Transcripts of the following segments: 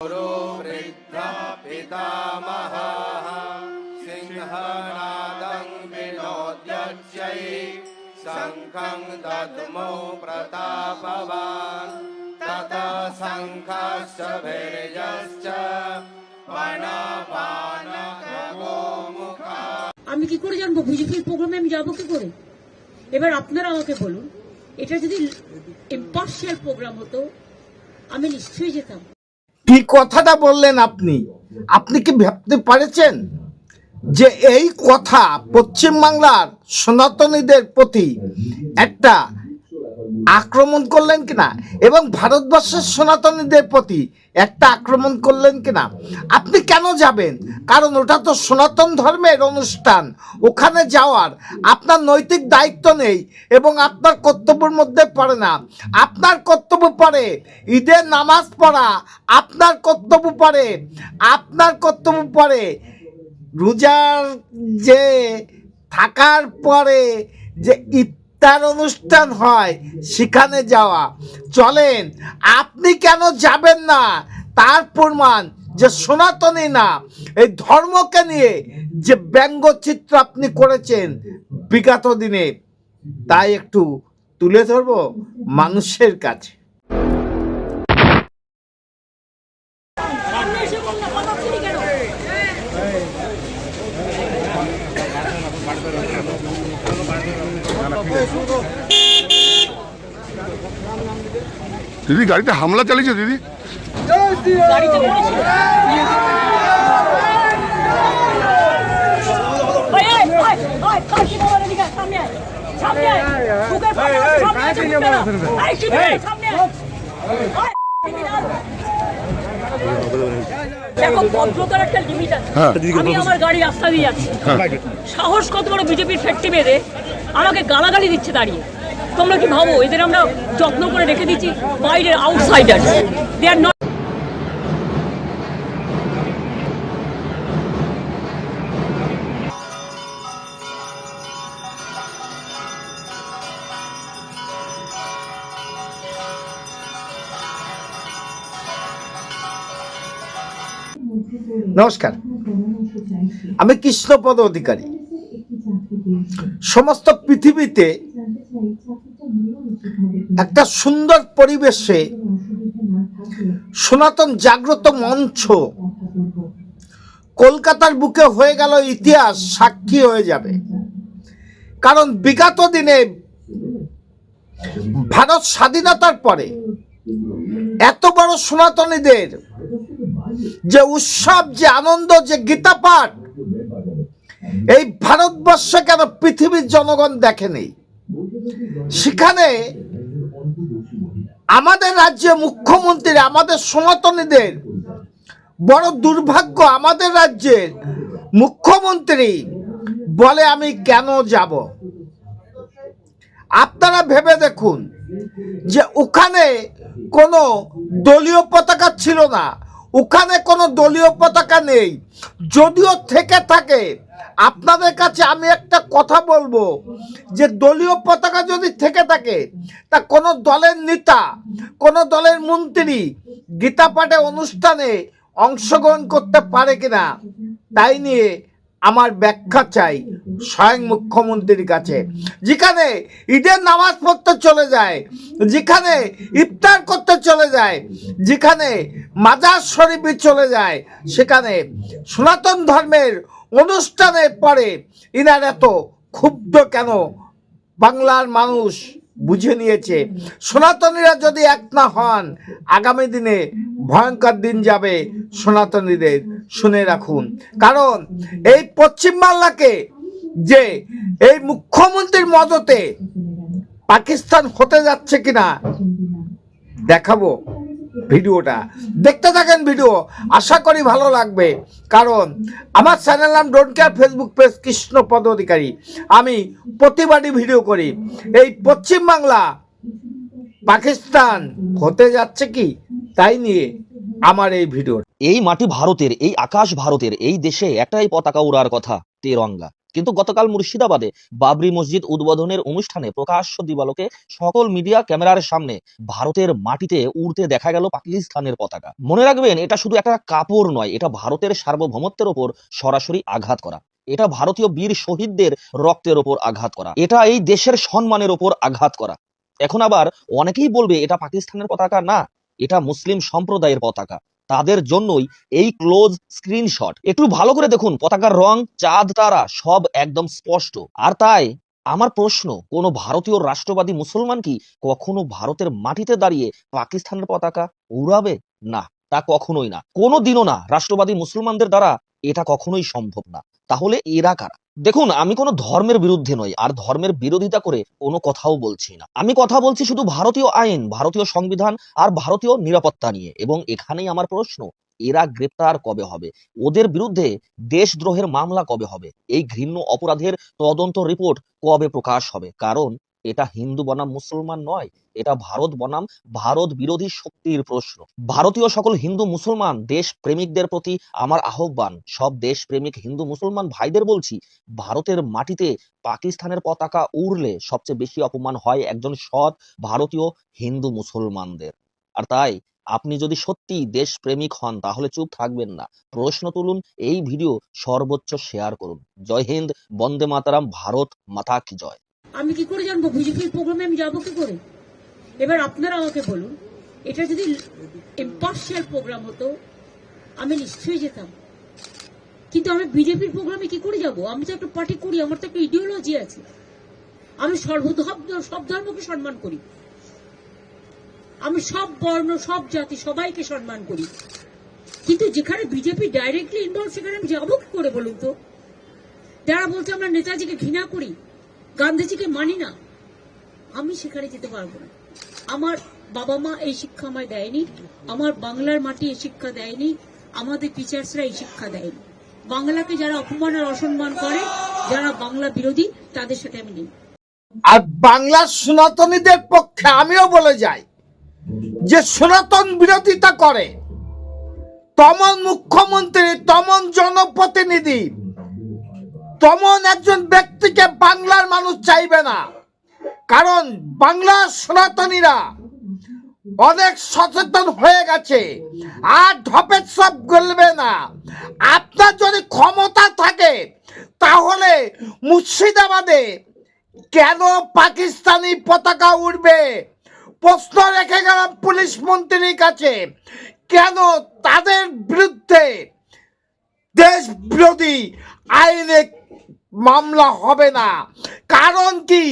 गुरु वृद्ध पितामहः सिंहनादं विनोद्यच्यै शङ्खं दद्मो प्रतापवान् ततः शङ्खश्च भैर्यश्च पणपानखगोमुखा আমি কি করে জানবো বিজেপির প্রোগ্রামে আমি যাবো কি করে এবার আপনারা আমাকে বলুন এটা যদি ইম্পার্শিয়াল প্রোগ্রাম হতো আমি নিশ্চয়ই যেতাম কি কথাটা বললেন আপনি? আপনি কি ভাবতে পারেছেন যে এই কথা পশ্চিমবাংলার সনাতনীদের প্রতি একটা আক্রমণ করলেন কিনা? এবং ভারতবর্ষের সনাতনীদের প্রতি একটা আক্রমণ করলেন কিনা? আপনি কেন যাবেন? কারণ ওটা তো সনাতন ধর্মের অনুষ্ঠান। ওখানে যাওয়ার আপনার নৈতিক দায়িত্ব নেই এবং আপনার কর্তব্যের মধ্যে পড়ে না। আপনার কর্তব্য পড়ে ঈদের নামাজ পড়া। আপনার কর্তব্য পড়ে। আপনার কর্তব্য পড়ে রোজার যে থাকার পরে যে ইফতার অনুষ্ঠান হয় সেখানে যাওয়া। চলেন, আপনি কেন যাবেন না? তার প্রমাণ যে সনাতনী না, এই ধর্মকে নিয়ে যে ব্যঙ্গচিত্র আপনি করেছেন বিগত দিনে, তাই একটু তুলে ধরবো মানুষের কাছে দিদি গাড়িতে হামলা চালিয়েছে দিদি গাড়িতে করেছিল ওই, ওই, ওই, ওই, তোর কি বলার এদিকে আয়, সামনে আয়, সামনে আয়। বুকের ফাঁকা আছে, সামনে আছে, বুকে না। এই, শিবিরে, ওই, শিবিরে আয়। দেখো ভদ্রতার একটা লিমিট আছে হ্যাঁ। আমি আমার গাড়ি রাস্তা দিয়ে যাচ্ছি সাহস কত বড় বিজেপির ফ্যাক্টরি বেঁধে আমাকে গালাগালি দিচ্ছে দাঁড়িয়ে তোমরা কি ভাবো? এদের আমরা যত্ন করে রেখে দিচ্ছি বাইরের আউটসাইডার দে আর নট নমস্কার। আমি কৃষ্ণপদ অধিকারী। সমস্ত পৃথিবীতে একটা সুন্দর পরিবেশে সনাতন জাগ্রত মঞ্চ কলকাতার বুকে হয়ে গেল ইতিহাস, সাক্ষী হয়ে যাবে। কারণ বিগত দিনে ভারত স্বাধীনতার পরে এত বড় সনাতনীদের যে উৎসব, যে আনন্দ, যে গীতা পাঠ এই ভারতবর্ষে কেন পৃথিবীর জনগণ দেখেনি? সেখানে আমাদের রাজ্যে মুখ্যমন্ত্রী, আমাদের সনাতনীদের বড় দুর্ভাগ্য আমাদের রাজ্যের মুখ্যমন্ত্রী বলে আমি কেন যাব? আপনারা ভেবে দেখুন যে ওখানে কোনো দলীয় পতাকা ছিল না। ওখানে কোনো দলীয় পতাকা নেই। যদিও থেকে থাকে, আপনাদের কাছে আমি একটা কথা বলব, যে দলীয় পতাকা যদি থেকে থাকে, তা কোনো দলের নেতা, কোনো দলের মন্ত্রী গীতা পাঠে অনুষ্ঠানে অংশগ্রহণ করতে পারে কিনা, তাই নিয়ে আমার ব্যাখ্যা চাই স্বয়ং মুখ্যমন্ত্রীর কাছে। যেখানে ঈদের নামাজ পড়তে চলে যায়, যেখানে ইফতার করতে চলে যায়, যেখানে মাজার শরীফে চলে যায়। সেখানে সনাতন ধর্মের অনুষ্ঠানের পরে ইনার এত ক্ষুব্ধ কেন? বাংলার মানুষ বুঝে নিয়েছে। সনাতনীরা যদি এক না হন, আগামী দিনে ভয়ঙ্কর দিন যাবে সনাতনীদের। শুনে রাখুন। কারণ এই পশ্চিমবাংলাকে যে এই মুখ্যমন্ত্রীর মদতে পাকিস্তান হতে যাচ্ছে কিনা, দেখাবো। ভিডিওটা। দেখতে থাকেন ভিডিও, আশা করি ভালো লাগবে। কারণ আমার চ্যানেল নাম don't care Facebook page Krishna Pada Adhikari আমি প্রতিবারই ভিডিও করি। এই পশ্চিমবাংলা পাকিস্তান, হতে যাচ্ছে কি? তাই নিয়ে আমার এই ভিডিও। এই মাটি ভারতের, এই আকাশ ভারতের, এই দেশে একটাই পতাকা উড়ার কথা, তেরঙ্গা। কিন্তু গতকাল মুর্শিদাবাদে বাবরি মসজিদ উদ্বোধনের অনুষ্ঠানে প্রকাশ্য দিবালোকে সকল মিডিয়া ক্যামেরার সামনে ভারতের মাটিতে উড়তে দেখা গেল পাকিস্তানের পতাকা। মনে রাখবেন, এটা শুধু একটা কাপড় নয়, এটা ভারতের সার্বভৌমত্বের ওপর সরাসরি আঘাত করা। এটা ভারতীয় বীর শহীদদের রক্তের ওপর আঘাত করা। এটা এই দেশের সম্মানের ওপর আঘাত করা। এখন আবার অনেকেই বলবে, এটা পাকিস্তানের পতাকা না, এটা মুসলিম সম্প্রদায়ের পতাকা। তাদের জন্যই এই ক্লোজ স্ক্রিনশট একটু ভালো করে দেখুন, পতাকার রং, চাঁদ, তারা, সব একদম স্পষ্ট। আর তাই, আমার প্রশ্ন, কোন ভারতীয় রাষ্ট্রবাদী মুসলমান কি কখনো ভারতের মাটিতে দাঁড়িয়ে পাকিস্তানের পতাকা উড়াবে? না, তা কখনোই না। কোনো দিনও না। রাষ্ট্রবাদী মুসলমানদের দ্বারা এটা কখনোই সম্ভব না। তাহলে এরা কারা? দেখুন, আমি কোনো ধর্মের বিরুদ্ধে নই, আর ধর্মের বিরোধিতা করে কোনো কথাও বলছি না। আমি কথা বলছি শুধু ভারতীয় আইন, ভারতীয় সংবিধান আর ভারতীয় নিরাপত্তা নিয়ে, এবং এখানেই আমার প্রশ্ন, এরা গ্রেপ্তার কবে হবে? ওদের বিরুদ্ধে দেশদ্রোহের মামলা কবে হবে? এই ঘৃণ্য অপরাধের তদন্ত রিপোর্ট কবে প্রকাশ হবে? কারণ এটা হিন্দু বনাম, মুসলমান নয়, এটা ভারত বনাম, ভারত বিরোধী শক্তির প্রশ্ন। ভারতীয় সকল হিন্দু মুসলমান, দেশ প্রেমিকদের প্রতি আমার আহ্বান। সব দেশ প্রেমিক, হিন্দু, মুসলমান ভাইদের বলছি, ভারতের মাটিতে পাকিস্তানের পতাকা উড়লে সবচেয়ে বেশি অপমান হয় একজন সৎ ভারতীয় হিন্দু মুসলমানদের। আর তাই, আপনি যদি সত্যি দেশ প্রেমিক হন, তাহলে চুপ থাকবেন না। প্রশ্ন তুলুন, এই ভিডিও সর্বোচ্চ শেয়ার করুন। জয় হিন্দ, বন্দে মাতারাম, ভারত মাতা কি জয়। আমি কি করে জানব? বিজেপির প্রোগ্রামে আমি যাব কি করে? এবার আপনারা আমাকে বলুন, এটা যদি ইম্পার্শিয়াল প্রোগ্রাম হতো, আমি নিশ্চয়ই যেতাম। কিন্তু আমি বিজেপির প্রোগ্রামে কি করে যাব? আমি তো একটা পার্টি করি, আমার তো একটা ইডিওলজি আছে। আমি সর্বধর্ম, সব ধর্মকে সম্মান করি। আমি সব বর্ণ, সব জাতি, সবাইকে সম্মান করি। কিন্তু যেখানে বিজেপি ডাইরেক্টলি ইনভলভ সেখানে আমি যাব কি করে বলুন তো? যারা বলছে আমরা নেতাজিকে ঘৃণা করি গান্ধীজিকে মানি না, আমি সেখানে যেতে পারব না। আমার বাবা মা এই শিক্ষা আমায় দেয়নি, আমার বাংলার মাটি এই শিক্ষা দেয়নি, আমাদের টিচার্সরা এই শিক্ষা দেয়নি। বাংলাকে যারা অপমান আর অসম্মান করে, যারা বাংলা বিরোধী, তাদের সাথে আমি নেই। আর বাংলার সনাতনীদের পক্ষে আমিও বলে যাই, যে সনাতন বিরোধিতা করে, তমন মুখ্যমন্ত্রী, তমন জনপ্রতিনিধি তমন একজন ব্যক্তিকে বাংলার মানুষ চাইবে না। কারণ বাংলার সনাতনীরা অনেক সচেতন হয়ে গেছে। আর ঢপের সব গলবে না। আপনার যদি ক্ষমতা থাকে, তাহলে মুর্শিদাবাদে কেন পাকিস্তানি পতাকা উঠবে প্রশ্ন রেখে গেলাম পুলিশ মন্ত্রীর কাছে। কেন তাদের বিরুদ্ধে দেশ বিরোধী আইনে মামলা হবে না। কারণ কি?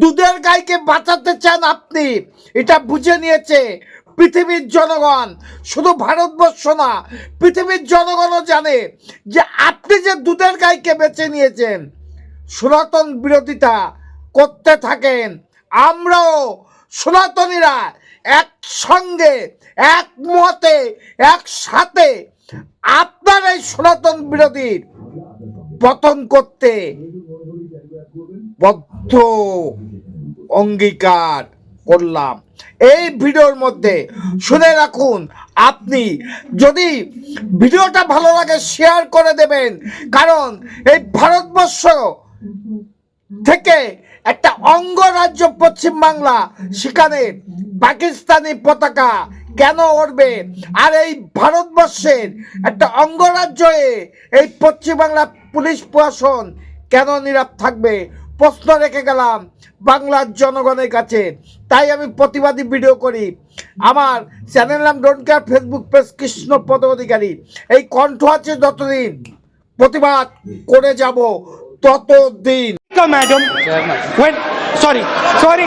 দুধের গাইকে বাঁচাতে চান আপনি। এটা বুঝে নিয়েছে পৃথিবীর জনগণ। শুধু ভারতবর্ষ না, পৃথিবীর জনগণও জানে যে আপনি যে দুধের গাইকে বেছে নিয়েছেন, সনাতন বিরোধিতা করতে থাকেন। আমরাও সনাতনীরা একসঙ্গে, একমতে, একসাথে আপনার এই সনাতন বিরোধীর পতন করতে। বদ্ধ অঙ্গীকার করলাম। এই ভিডিওর মধ্যে শুনে রাখুন, আপনি যদি ভিডিওটা ভালো লাগে শেয়ার করে দেবেন। কারণ এই ভারতবর্ষ থেকে একটা অঙ্গরাজ্য পশ্চিমবাংলা, সেখানে পাকিস্তানি পতাকা কেন উঠবে? আর এই ভারতবর্ষের একটা অঙ্গরাজ্য এই পশ্চিমবাংলা পুলিশ প্রশাসন কেন নীরব থাকবে? প্রশ্ন রেখে গেলাম বাংলার জনগণের কাছে। তাই আমি প্রতিবাদী ভিডিও করি। আমার চ্যানেল নাম don't care Facebook page Krishna Pada Adhikari এই কণ্ঠ আছে যতদিন প্রতিবাদ করে যাব ততদিন. When, sorry, sorry.